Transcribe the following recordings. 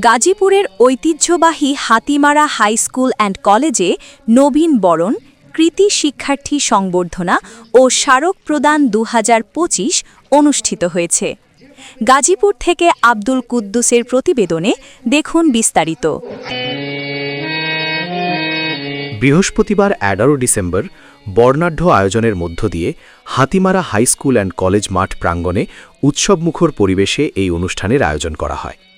গাজীপুরের ঐতিহ্যবাহী Hatimara high school and কলেজে নবীন বরণ, কৃতি শিক্ষার্থী সংবর্ধনা ও স্মারক প্রদান দু হাজার পঁচিশ অনুষ্ঠিত হয়েছে। গাজীপুর থেকে আব্দুল কুদ্দুসের প্রতিবেদনে দেখুন বিস্তারিত। বৃহস্পতিবার এগারো ডিসেম্বর বর্ণাঢ্য আয়োজনের মধ্য দিয়ে Hatimara high school and college মাঠ প্রাঙ্গণে উৎসবমুখর পরিবেশে এই অনুষ্ঠানের আয়োজন করা হয়।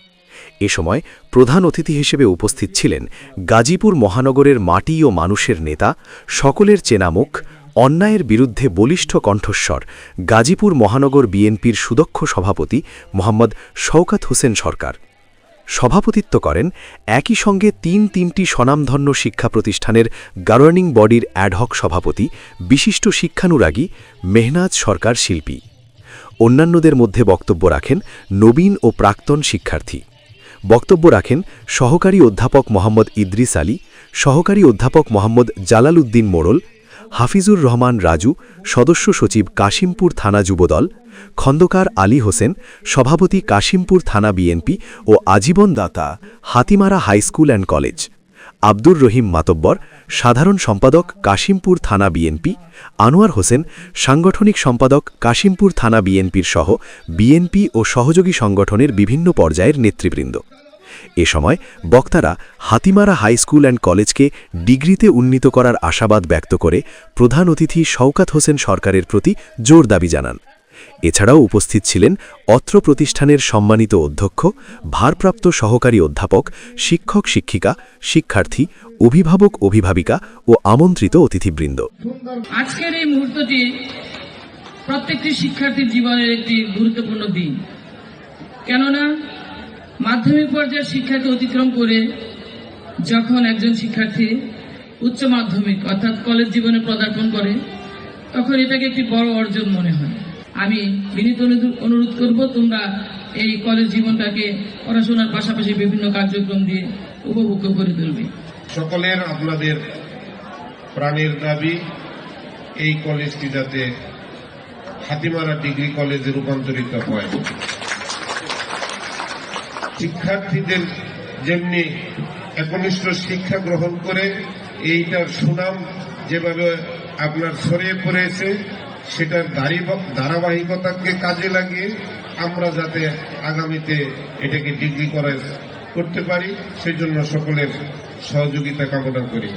এ সময় প্রধান অতিথি হিসেবে উপস্থিত ছিলেন গাজীপুর মহানগরের মাটি ও মানুষের নেতা, সকলের চেনামুখ, অন্যায়ের বিরুদ্ধে বলিষ্ঠ কণ্ঠস্বর, গাজীপুর মহানগর বিএনপির সুদক্ষ সভাপতি মোহাম্মদ শওকাত হোসেন সরকার। সভাপতিত্ব করেন একই সঙ্গে তিন তিনটি স্বনামধন্য শিক্ষা প্রতিষ্ঠানের গভর্নিং বডির অ্যাডহক সভাপতি, বিশিষ্ট শিক্ষানুরাগী মেহনাজ সরকার শিল্পী। অন্যান্যদের মধ্যে বক্তব্য রাখেন নবীন ও প্রাক্তন শিক্ষার্থী। বক্তব্য রাখেন সহকারী অধ্যাপক মোহাম্মদ ইদ্রিস আলী, সহকারী অধ্যাপক মোহাম্মদ জালাল উদ্দিন মোড়ল, হাফিজুর রহমান রাজু, সদস্য সচিব কাশিমপুর থানা যুবদল, খন্দকার আলী হোসেন, সভাপতি কাশিমপুর থানা বিএনপি ও আজীবন দাতা Hatimara high school and college. Abdur Rahim Matabbar, সাধারণ সম্পাদক কাশিমপুর থানা বিএনপি, আনোয়ার হোসেন, সাংগঠনিক সম্পাদক কাশিমপুর থানা বিএনপির সহ বিএনপি ও সহযোগী সংগঠনের বিভিন্ন পর্যায়ের নেতৃবৃন্দ। এ সময় বক্তারা হাতিমারা হাই স্কুল অ্যান্ড কলেজকে ডিগ্রিতে উন্নীত করার আশাবাদ ব্যক্ত করে প্রধান অতিথি শওকাত হোসেন সরকারের প্রতি জোর দাবি জানান। এছাড়াও উপস্থিত ছিলেন অত্র প্রতিষ্ঠানের সম্মানিত অধ্যক্ষ, ভারপ্রাপ্ত সহকারী অধ্যাপক, শিক্ষক শিক্ষিকা, শিক্ষার্থী, অভিভাবক অভিভাবিকা ও আমন্ত্রিত অতিথিবৃন্দ। আজকের এই মুহূর্তটি প্রত্যেকটি শিক্ষার্থীর জীবনের একটি গুরুত্বপূর্ণ দিন। কেননা, মাধ্যমিক পর্যায়ের শিক্ষাকে অতিক্রম করে যখন একজন শিক্ষার্থী উচ্চ মাধ্যমিক অর্থাৎ কলেজ জীবনে পদার্পণ করে, তখন এটাকে একটি বড় অর্জন মনে হয়। আমি বিনীত অনুরোধ- করব, তোমরা এই কলেজ জীবনটাকে পড়াশোনার পাশাপাশি বিভিন্ন কার্যক্রম দিয়ে উপভোগ্য করে তুলবে। সকলের, আপনাদের প্রাণের দাবি, এই কলেজটি যাতে হাতিমারা ডিগ্রি কলেজে রূপান্তরিত হয়। শিক্ষার্থীদের যেমনি একনিষ্ঠ শিক্ষা গ্রহণ করে, এইটার সুনাম যেভাবে আপনার ছড়িয়ে পড়েছে সেটার ধারাবাহিকতাকে কাজে লাগিয়ে আমরা যাতে আগামীতে এটাকে ডিগ্রি করে করতে পারি, সেজন্য সকলের সহযোগিতা কামনা করি।